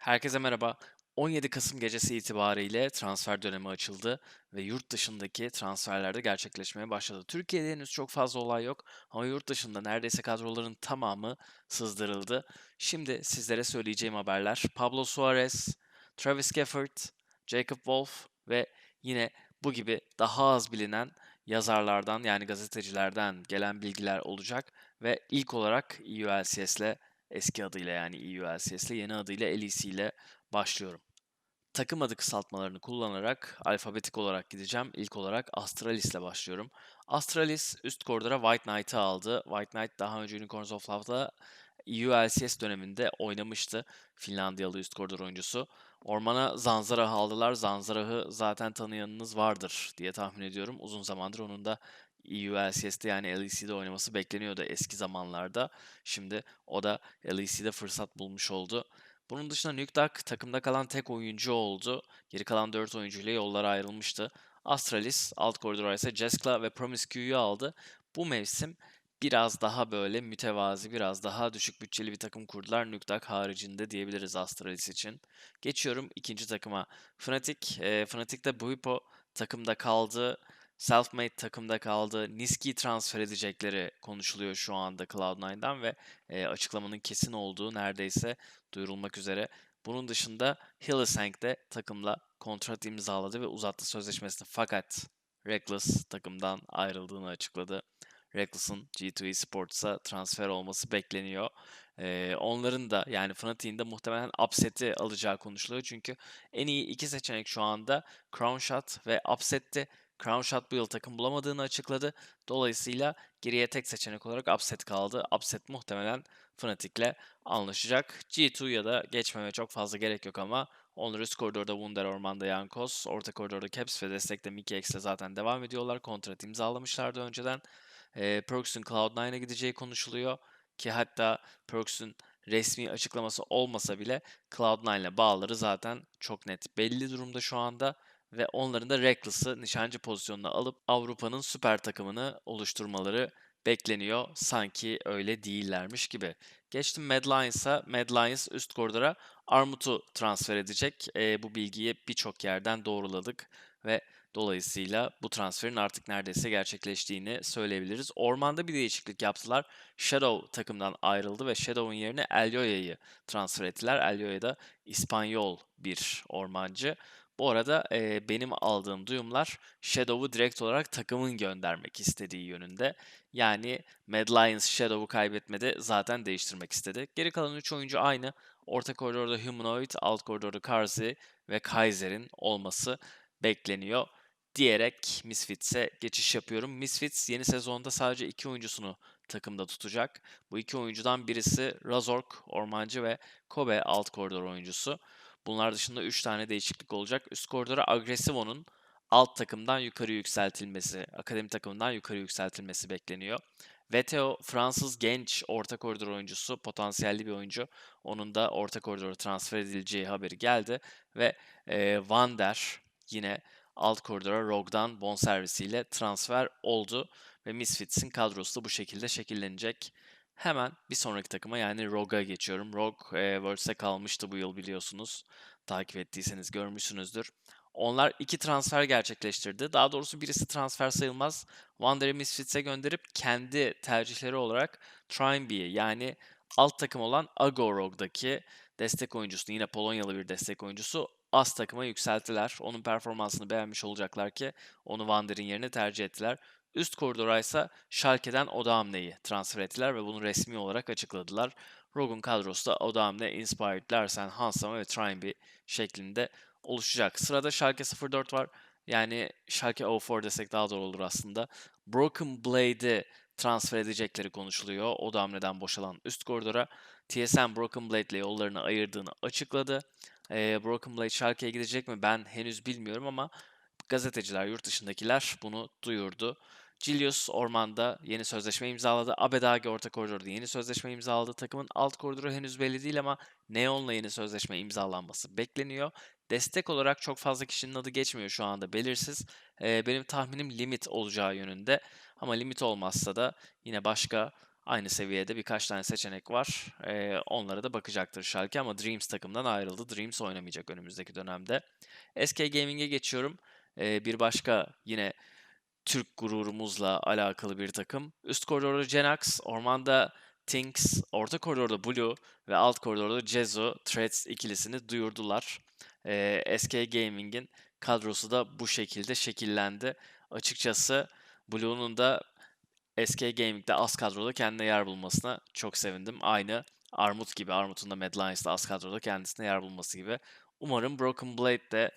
Herkese merhaba. 17 Kasım gecesi itibariyle transfer dönemi açıldı ve yurt dışındaki transferler de gerçekleşmeye başladı. Türkiye'de henüz çok fazla olay yok ama yurt dışında neredeyse kadroların tamamı sızdırıldı. Şimdi sizlere söyleyeceğim haberler Pablo Suarez, Travis Gafford, Jacob Wolf ve yine bu gibi daha az bilinen yazarlardan yani gazetecilerden gelen bilgiler olacak ve ilk olarak EULCS'le eski adıyla yani EULCS ile yeni adıyla LEC ile başlıyorum. Takım adı kısaltmalarını kullanarak alfabetik olarak gideceğim. İlk olarak Astralis ile başlıyorum. Astralis üst koridora White Knight'ı aldı. White Knight daha önce Unicorns of Love'da EULCS döneminde oynamıştı. Finlandiyalı üst koridor oyuncusu. Ormana Zanzarah'ı aldılar. Zanzarah'ı zaten tanıyanınız vardır diye tahmin ediyorum. Uzun zamandır onun da EULCS'de yani LEC'de oynaması bekleniyordu eski zamanlarda. Şimdi o da LEC'de fırsat bulmuş oldu. Bunun dışında Nükdak takımda kalan tek oyuncu oldu. Geri kalan 4 oyuncuyla yollara ayrılmıştı. Astralis alt koridora ise Jeskla ve Promiscue'yu aldı. Bu mevsim biraz daha böyle mütevazi, biraz daha düşük bütçeli bir takım kurdular. Nükdak haricinde diyebiliriz Astralis için. Geçiyorum ikinci takıma. Fnatic, e, Fnatic'te Buipo takımda kaldı. Selfmade takımda kaldı. Niski transfer edecekleri konuşuluyor şu anda Cloud9'dan ve e, açıklamanın kesin olduğu neredeyse duyurulmak üzere. Bunun dışında Hillesang de takımla kontrat imzaladı ve uzattı sözleşmesini fakat Reckless takımdan ayrıldığını açıkladı. Reckless'ın G2 Esports'a transfer olması bekleniyor. Ee, onların da yani Fnatic'in de muhtemelen Upset'i alacağı konuşuluyor. Çünkü en iyi iki seçenek şu anda Crown Shot ve Upset'ti. Crown Shot bu yıl takım bulamadığını açıkladı. Dolayısıyla geriye tek seçenek olarak Upset kaldı. Upset muhtemelen Fnatic'le anlaşacak. G2 ya da geçmeme çok fazla gerek yok ama onlar üst koridorda Wunder Orman'da Yankos, orta koridorda Caps ve destekte Mickey X ile zaten devam ediyorlar. Kontrat imzalamışlardı önceden. E, Perks'ün Cloud9'a gideceği konuşuluyor ki hatta Perks'ün resmi açıklaması olmasa bile Cloud9 ile bağları zaten çok net belli durumda şu anda ve onların da Reckless'ı nişancı pozisyonuna alıp Avrupa'nın süper takımını oluşturmaları bekleniyor. Sanki öyle değillermiş gibi. Geçtim Mad Lions'a. Mad Lions üst koridora Armut'u transfer edecek. E, bu bilgiyi birçok yerden doğruladık ve dolayısıyla bu transferin artık neredeyse gerçekleştiğini söyleyebiliriz. Ormanda bir değişiklik yaptılar. Shadow takımdan ayrıldı ve Shadow'un yerine Elyoya'yı transfer ettiler. Elyoya da İspanyol bir ormancı. Bu arada e, benim aldığım duyumlar Shadow'u direkt olarak takımın göndermek istediği yönünde. Yani Mad Lions Shadow'u kaybetmedi zaten değiştirmek istedi. Geri kalan 3 oyuncu aynı. Orta koridorda Humanoid, alt koridorda Karzi ve Kaiser'in olması bekleniyor diyerek Misfits'e geçiş yapıyorum. Misfits yeni sezonda sadece iki oyuncusunu takımda tutacak. Bu iki oyuncudan birisi Razork, Ormancı ve Kobe alt koridor oyuncusu. Bunlar dışında 3 tane değişiklik olacak. Üst koridora Aggressivo'nun alt takımdan yukarı yükseltilmesi, akademi takımından yukarı yükseltilmesi bekleniyor. Veteo Fransız genç orta koridor oyuncusu, potansiyelli bir oyuncu. Onun da orta koridora transfer edileceği haberi geldi ve e, Van der yine alt koridora Rogue'dan bonservisiyle transfer oldu ve Misfits'in kadrosu da bu şekilde şekillenecek. Hemen bir sonraki takıma yani Rogue'a geçiyorum. Rogue e, Worlds'e kalmıştı bu yıl biliyorsunuz. Takip ettiyseniz görmüşsünüzdür. Onlar iki transfer gerçekleştirdi. Daha doğrusu birisi transfer sayılmaz. Wander'ı Misfits'e gönderip kendi tercihleri olarak Trimby'yi yani alt takım olan Agorog'daki destek oyuncusunu yine Polonyalı bir destek oyuncusu az takıma yükselttiler. Onun performansını beğenmiş olacaklar ki onu Wander'in yerine tercih ettiler. Üst koridora ise Schalke'den Odamne'yi transfer ettiler ve bunu resmi olarak açıkladılar. Rogun kadrosu da Odamne, Inspired, Larsen, Hansama ve Trimby şeklinde oluşacak. Sırada Schalke 04 var. Yani Schalke 04 desek daha doğru olur aslında. Broken Blade'i transfer edecekleri konuşuluyor. Odamne'den boşalan üst koridora. TSM Broken Blade ile yollarını ayırdığını açıkladı. Ee, Broken Blade Schalke'ye gidecek mi ben henüz bilmiyorum ama gazeteciler, yurt dışındakiler bunu duyurdu. Julius Orman'da yeni sözleşme imzaladı. Abedagi orta koridorda yeni sözleşme imzaladı. Takımın alt koridoru henüz belli değil ama Neon'la yeni sözleşme imzalanması bekleniyor. Destek olarak çok fazla kişinin adı geçmiyor şu anda belirsiz. Ee, benim tahminim limit olacağı yönünde. Ama limit olmazsa da yine başka Aynı seviyede birkaç tane seçenek var. Eee, onlara da bakacaktır Schalke ama Dreams takımdan ayrıldı. Dreams oynamayacak önümüzdeki dönemde. SK Gaming'e geçiyorum. Eee, bir başka yine Türk gururumuzla alakalı bir takım. Üst koridorda Genax, ormanda Tinks, orta koridorda Blue ve alt koridorda Cezo, Threads ikilisini duyurdular. Eee, SK Gaming'in kadrosu da bu şekilde şekillendi. Açıkçası Blue'nun da SK Gaming'de az kadroda kendine yer bulmasına çok sevindim. Aynı Armut gibi, Armut'un da Mad Lions'da az kadroda kendisine yer bulması gibi. Umarım Broken Blade de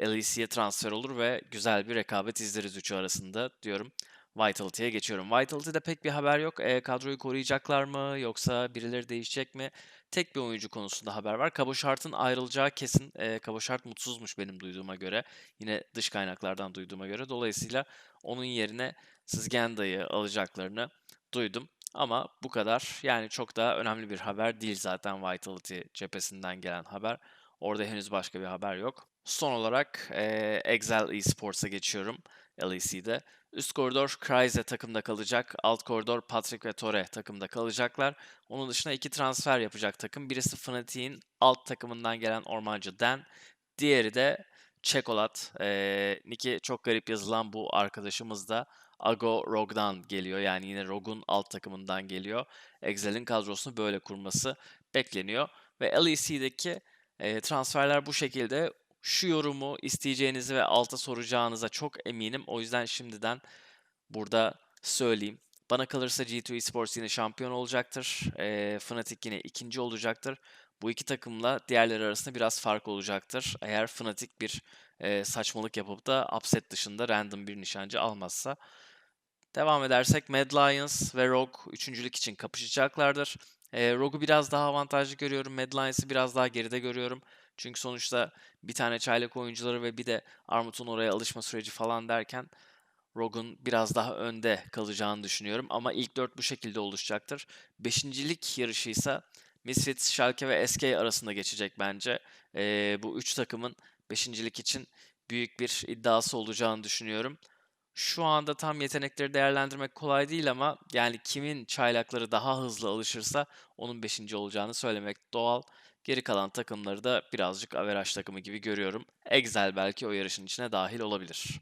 LEC'ye transfer olur ve güzel bir rekabet izleriz üçü arasında diyorum. Vitality'ye geçiyorum. Vitality'de pek bir haber yok. E, kadroyu koruyacaklar mı yoksa birileri değişecek mi? Tek bir oyuncu konusunda haber var. Kaboşart'ın ayrılacağı kesin. E, Kaboşart mutsuzmuş benim duyduğuma göre. Yine dış kaynaklardan duyduğuma göre. Dolayısıyla onun yerine Sızgenda'yı alacaklarını duydum. Ama bu kadar. Yani çok da önemli bir haber değil zaten Vitality cephesinden gelen haber. Orada henüz başka bir haber yok. Son olarak eee Excel Esports'a geçiyorum LEC'de. Üst koridor Kryze takımda kalacak. Alt koridor Patrick ve Tore takımda kalacaklar. Onun dışında iki transfer yapacak takım. Birisi Fnatic'in alt takımından gelen Ormancı Den. Diğeri de Çekolat. Eee Niki çok garip yazılan bu arkadaşımız da Ago Rog'dan geliyor. Yani yine Rog'un alt takımından geliyor. Excel'in kadrosunu böyle kurması bekleniyor. Ve LEC'deki e, transferler bu şekilde. Şu yorumu isteyeceğinizi ve alta soracağınıza çok eminim. O yüzden şimdiden burada söyleyeyim. Bana kalırsa G2 Esports yine şampiyon olacaktır. E, Fnatic yine ikinci olacaktır. Bu iki takımla diğerleri arasında biraz fark olacaktır. Eğer Fnatic bir e, saçmalık yapıp da upset dışında random bir nişancı almazsa. Devam edersek Mad Lions ve Rogue üçüncülük için kapışacaklardır. E, Rogue'u biraz daha avantajlı görüyorum. Mad Lions'ı biraz daha geride görüyorum. Çünkü sonuçta bir tane çaylak oyuncuları ve bir de Armut'un oraya alışma süreci falan derken Rogue'un biraz daha önde kalacağını düşünüyorum. Ama ilk dört bu şekilde oluşacaktır. Beşincilik yarışı ise Misfits, Schalke ve SK arasında geçecek bence. E, bu üç takımın beşincilik için büyük bir iddiası olacağını düşünüyorum. Şu anda tam yetenekleri değerlendirmek kolay değil ama yani kimin çaylakları daha hızlı alışırsa onun 5. olacağını söylemek doğal. Geri kalan takımları da birazcık averaj takımı gibi görüyorum. Excel belki o yarışın içine dahil olabilir.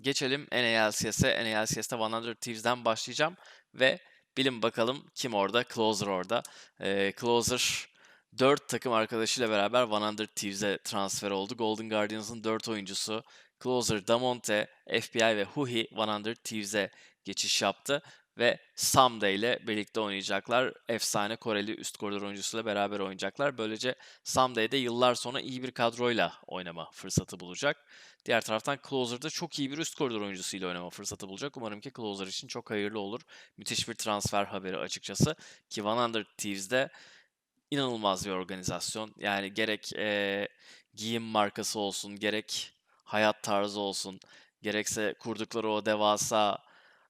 Geçelim NALCS'e. NALCS'te 100 Thieves'den başlayacağım ve bilin bakalım kim orada? Closer orada. Ee, Closer 4 takım arkadaşıyla beraber 100 Thieves'e transfer oldu. Golden Guardians'ın 4 oyuncusu Closer, Damonte, FBI ve Huhi 100 Thieves'e geçiş yaptı ve Someday ile birlikte oynayacaklar. Efsane Koreli üst koridor oyuncusuyla beraber oynayacaklar. Böylece Someday de yıllar sonra iyi bir kadroyla oynama fırsatı bulacak. Diğer taraftan Closer'da çok iyi bir üst koridor oyuncusuyla oynama fırsatı bulacak. Umarım ki Closer için çok hayırlı olur. Müthiş bir transfer haberi açıkçası. Ki 100 Thieves'de inanılmaz bir organizasyon. Yani gerek e, giyim markası olsun, gerek hayat tarzı olsun, gerekse kurdukları o devasa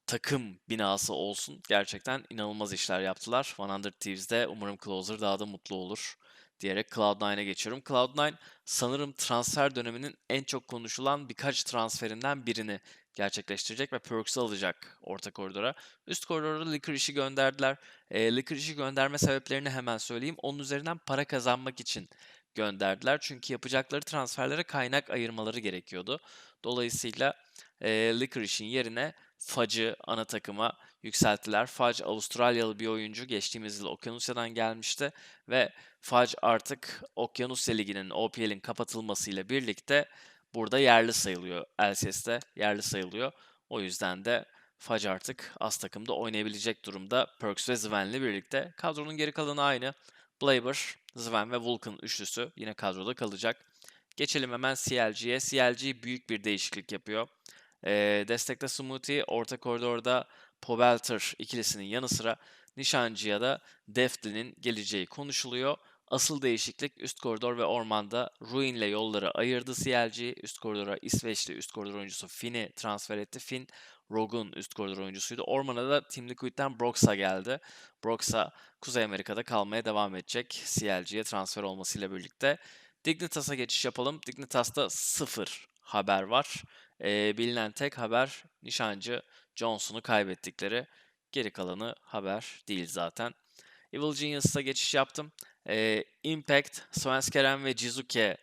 takım binası olsun. Gerçekten inanılmaz işler yaptılar. 100 Thieves'de umarım Closer daha da mutlu olur diyerek Cloud9'a geçiyorum. Cloud9 sanırım transfer döneminin en çok konuşulan birkaç transferinden birini gerçekleştirecek ve Perks'ı alacak orta koridora. Üst koridora Licorice'i gönderdiler. E, Licorice'i gönderme sebeplerini hemen söyleyeyim. Onun üzerinden para kazanmak için gönderdiler. Çünkü yapacakları transferlere kaynak ayırmaları gerekiyordu. Dolayısıyla e, Licorice'in yerine Fudge'ı ana takıma yükselttiler. Fudge Avustralyalı bir oyuncu. Geçtiğimiz yıl Okyanusya'dan gelmişti ve Fudge artık Okyanusya Ligi'nin, OPL'in kapatılmasıyla birlikte burada yerli sayılıyor. LCS'de yerli sayılıyor. O yüzden de Fudge artık az takımda oynayabilecek durumda. Perks ve Zven'le birlikte. Kadronun geri kalanı aynı. Blaber, Zven ve Vulcan üçlüsü yine kadroda kalacak. Geçelim hemen CLG'ye. CLG büyük bir değişiklik yapıyor. E, destekte Smoothie, orta koridorda Pobelter ikilisinin yanı sıra Nişancı'ya da Deftli'nin geleceği konuşuluyor. Asıl değişiklik üst koridor ve ormanda Ruin ile yolları ayırdı CLG. Üst koridora İsveçli üst koridor oyuncusu Finn'i transfer etti. Finn Rogue'un üst koridor oyuncusuydu. Ormana da Team Liquid'den Brox'a geldi. Brox'a Kuzey Amerika'da kalmaya devam edecek CLG'ye transfer olmasıyla birlikte. Dignitas'a geçiş yapalım. Dignitas'ta sıfır haber var. Ee, bilinen tek haber nişancı Johnson'u kaybettikleri. Geri kalanı haber değil zaten. Evil Genius'a geçiş yaptım. Ee, Impact, Svenskeren ve Jizuke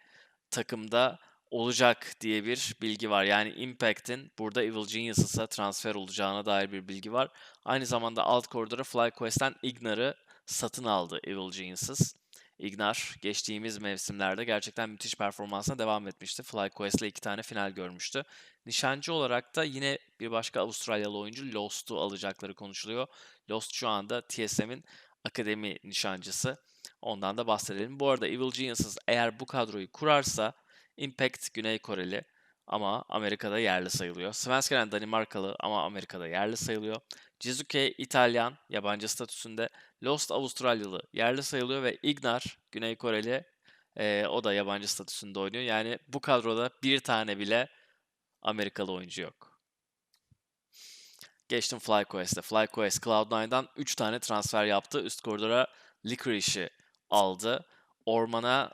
takımda olacak diye bir bilgi var. Yani Impact'in burada Evil Genius'a transfer olacağına dair bir bilgi var. Aynı zamanda alt koridora FlyQuest'ten Ignar'ı satın aldı Evil Geniuses. Ignar geçtiğimiz mevsimlerde gerçekten müthiş performansına devam etmişti. FlyQuest ile iki tane final görmüştü. Nişancı olarak da yine bir başka Avustralyalı oyuncu Lost'u alacakları konuşuluyor. Lost şu anda TSM'in akademi nişancısı. Ondan da bahsedelim. Bu arada Evil Geniuses eğer bu kadroyu kurarsa Impact Güney Koreli ama Amerika'da yerli sayılıyor. Svenskeren Danimarkalı ama Amerika'da yerli sayılıyor. Jizuke İtalyan, yabancı statüsünde. Lost Avustralyalı yerli sayılıyor ve Ignar Güney Koreli e, o da yabancı statüsünde oynuyor. Yani bu kadroda bir tane bile Amerikalı oyuncu yok. Geçtim FlyQuest'e. FlyQuest Cloud9'dan 3 tane transfer yaptı. Üst koridora Licorice'i aldı. Ormana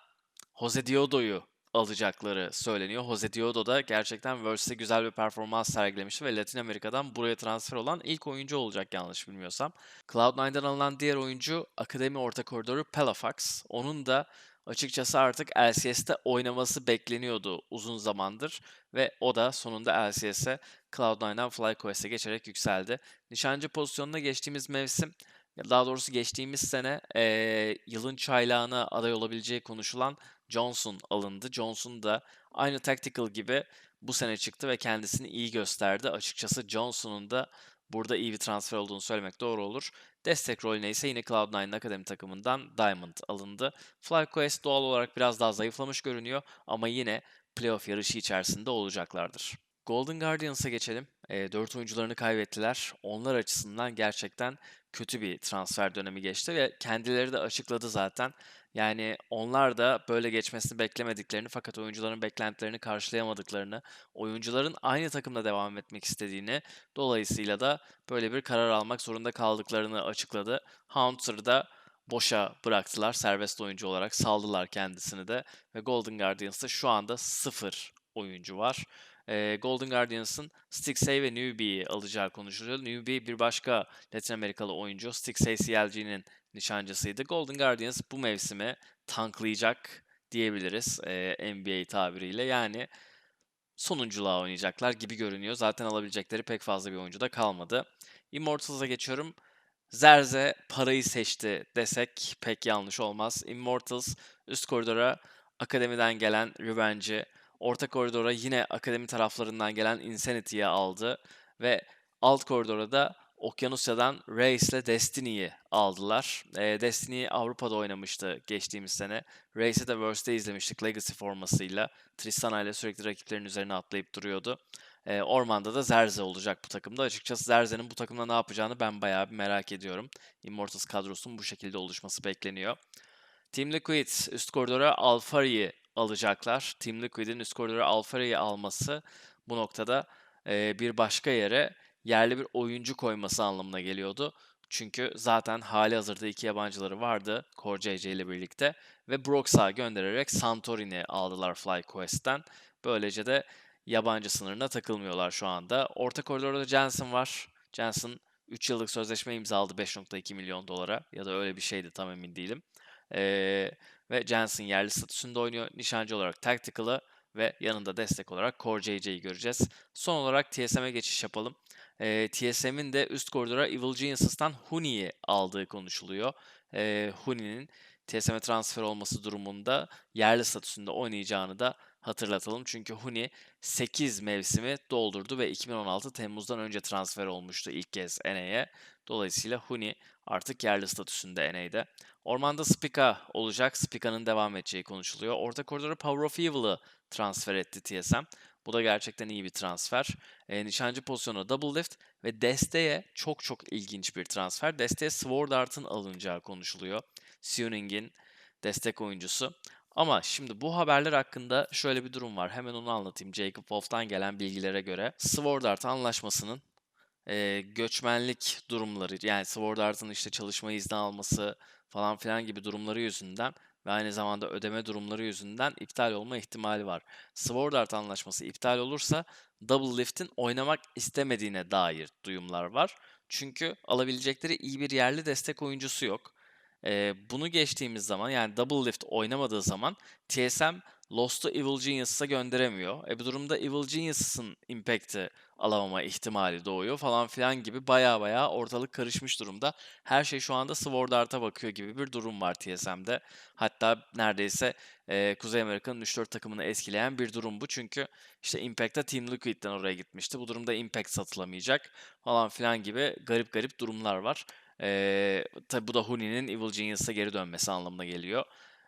Jose Diodo'yu alacakları söyleniyor. Jose Diodo da gerçekten Worlds'te güzel bir performans sergilemişti ve Latin Amerika'dan buraya transfer olan ilk oyuncu olacak yanlış bilmiyorsam. Cloud9'dan alınan diğer oyuncu akademi orta koridoru Pelafax. Onun da açıkçası artık LCS'te oynaması bekleniyordu uzun zamandır ve o da sonunda LCS'e Cloud9'dan FlyQuest'e geçerek yükseldi. Nişancı pozisyonuna geçtiğimiz mevsim daha doğrusu geçtiğimiz sene e, yılın çaylağına aday olabileceği konuşulan Johnson alındı. Johnson da aynı tactical gibi bu sene çıktı ve kendisini iyi gösterdi. Açıkçası Johnson'un da burada iyi bir transfer olduğunu söylemek doğru olur. Destek rolüne ise yine Cloud9 Akademi takımından Diamond alındı. FlyQuest doğal olarak biraz daha zayıflamış görünüyor ama yine playoff yarışı içerisinde olacaklardır. Golden Guardians'a geçelim. E, 4 oyuncularını kaybettiler. Onlar açısından gerçekten kötü bir transfer dönemi geçti ve kendileri de açıkladı zaten. Yani onlar da böyle geçmesini beklemediklerini fakat oyuncuların beklentilerini karşılayamadıklarını, oyuncuların aynı takımda devam etmek istediğini, dolayısıyla da böyle bir karar almak zorunda kaldıklarını açıkladı. Hunter'ı da boşa bıraktılar serbest oyuncu olarak saldılar kendisini de ve Golden Guardians'ta şu anda sıfır oyuncu var. E, Golden Guardians'ın Stixey ve Newbie'yi alacağı konuşuluyor. Newbie bir başka Latin Amerikalı oyuncu. Stixey CLG'nin nişancısıydı. Golden Guardians bu mevsimi tanklayacak diyebiliriz e, NBA tabiriyle. Yani sonunculuğa oynayacaklar gibi görünüyor. Zaten alabilecekleri pek fazla bir oyuncu da kalmadı. Immortals'a geçiyorum. Zerze parayı seçti desek pek yanlış olmaz. Immortals üst koridora akademiden gelen Revenge'i, orta koridora yine akademi taraflarından gelen Insanity'yi aldı ve alt koridora da Okyanusya'dan Race ile Destiny'yi aldılar. E, Destiny Avrupa'da oynamıştı geçtiğimiz sene. Race'i de Worst'te izlemiştik Legacy formasıyla. Tristana ile sürekli rakiplerin üzerine atlayıp duruyordu. E, Orman'da da Zerze olacak bu takımda. Açıkçası Zerze'nin bu takımda ne yapacağını ben bayağı bir merak ediyorum. Immortals kadrosunun bu şekilde oluşması bekleniyor. Team Liquid üst koridora Alfari'yi alacaklar. Team Liquid'in üst koridora Alfari'yi alması bu noktada e, bir başka yere yerli bir oyuncu koyması anlamına geliyordu. Çünkü zaten hali hazırda iki yabancıları vardı Core ile birlikte ve Brox'a göndererek Santorini aldılar FlyQuest'ten. Böylece de yabancı sınırına takılmıyorlar şu anda. Orta koridorda Jensen var. Jensen 3 yıllık sözleşme imzaladı 5.2 milyon dolara ya da öyle bir şeydi tam emin değilim. Ee, ve Jensen yerli statüsünde oynuyor. Nişancı olarak Tactical'ı ve yanında destek olarak Core JJ'yi göreceğiz. Son olarak TSM'e geçiş yapalım. E, TSM'in de üst koridora Evil Genius'tan Huni'yi aldığı konuşuluyor. E, Huni'nin TSM'e transfer olması durumunda yerli statüsünde oynayacağını da hatırlatalım. Çünkü Huni 8 mevsimi doldurdu ve 2016 Temmuz'dan önce transfer olmuştu ilk kez NA'ye. Dolayısıyla Huni artık yerli statüsünde NA'de. Ormanda Spica olacak. Spica'nın devam edeceği konuşuluyor. Orta koridora Power of Evil'ı transfer etti TSM. Bu da gerçekten iyi bir transfer. E, nişancı pozisyonu double lift ve desteğe çok çok ilginç bir transfer. Desteğe Sword Art'ın alınacağı konuşuluyor. Suning'in destek oyuncusu. Ama şimdi bu haberler hakkında şöyle bir durum var. Hemen onu anlatayım. Jacob Wolf'tan gelen bilgilere göre Sword Art anlaşmasının e, göçmenlik durumları yani Sword Art'ın işte çalışma izni alması falan filan gibi durumları yüzünden ve aynı zamanda ödeme durumları yüzünden iptal olma ihtimali var. Sword Art anlaşması iptal olursa Double Lift'in oynamak istemediğine dair duyumlar var. Çünkü alabilecekleri iyi bir yerli destek oyuncusu yok. Ee, bunu geçtiğimiz zaman yani Double Lift oynamadığı zaman TSM Lost'u Evil Genius'a gönderemiyor. E bu durumda Evil Genius'ın Impact'i alamama ihtimali doğuyor falan filan gibi baya baya ortalık karışmış durumda. Her şey şu anda Sword Art'a bakıyor gibi bir durum var TSM'de. Hatta neredeyse e, Kuzey Amerika'nın 3-4 takımını etkileyen bir durum bu. Çünkü işte Impact'ta Team Liquid'den oraya gitmişti. Bu durumda Impact satılamayacak falan filan gibi garip garip durumlar var. E, tabi bu da Huni'nin Evil Genius'a geri dönmesi anlamına geliyor.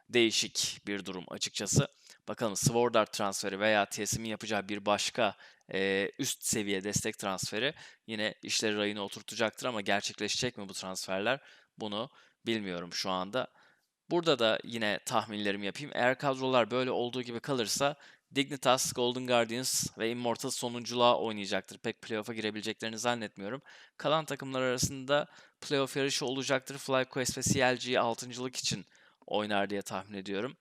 Değişik bir durum açıkçası. Bakalım Sword Art transferi veya TSM'in yapacağı bir başka e, üst seviye destek transferi yine işleri rayına oturtacaktır ama gerçekleşecek mi bu transferler bunu bilmiyorum şu anda. Burada da yine tahminlerimi yapayım. Eğer kadrolar böyle olduğu gibi kalırsa Dignitas, Golden Guardians ve Immortals sonunculuğa oynayacaktır. Pek playoff'a girebileceklerini zannetmiyorum. Kalan takımlar arasında playoff yarışı olacaktır. FlyQuest ve CLG 6. için oynar diye tahmin ediyorum.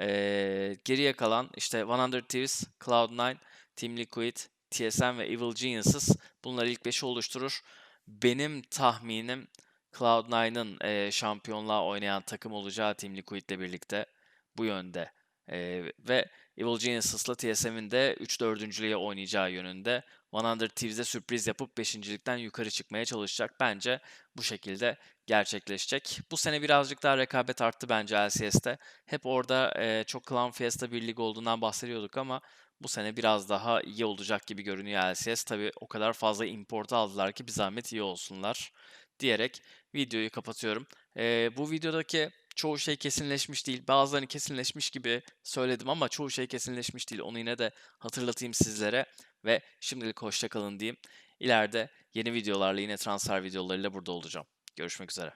Ee, geriye kalan işte 100 Thieves, Cloud9, Team Liquid, TSM ve Evil Geniuses bunlar ilk 5'i oluşturur. Benim tahminim Cloud9'ın e, şampiyonluğa oynayan takım olacağı Team Liquid ile birlikte bu yönde. E, ve Evil Geniuses'la TSM'in de 3-4. oynayacağı yönünde. 100 Thieves'e sürpriz yapıp 5.likten yukarı çıkmaya çalışacak. Bence bu şekilde gerçekleşecek. Bu sene birazcık daha rekabet arttı bence LCS'te. Hep orada e, çok Clan Fiesta bir lig olduğundan bahsediyorduk ama bu sene biraz daha iyi olacak gibi görünüyor LCS. Tabi o kadar fazla import aldılar ki bir zahmet iyi olsunlar diyerek videoyu kapatıyorum. E, bu videodaki çoğu şey kesinleşmiş değil. Bazılarını kesinleşmiş gibi söyledim ama çoğu şey kesinleşmiş değil. Onu yine de hatırlatayım sizlere ve şimdilik hoşçakalın diyeyim. İleride yeni videolarla yine transfer videolarıyla burada olacağım. Görüşmek üzere.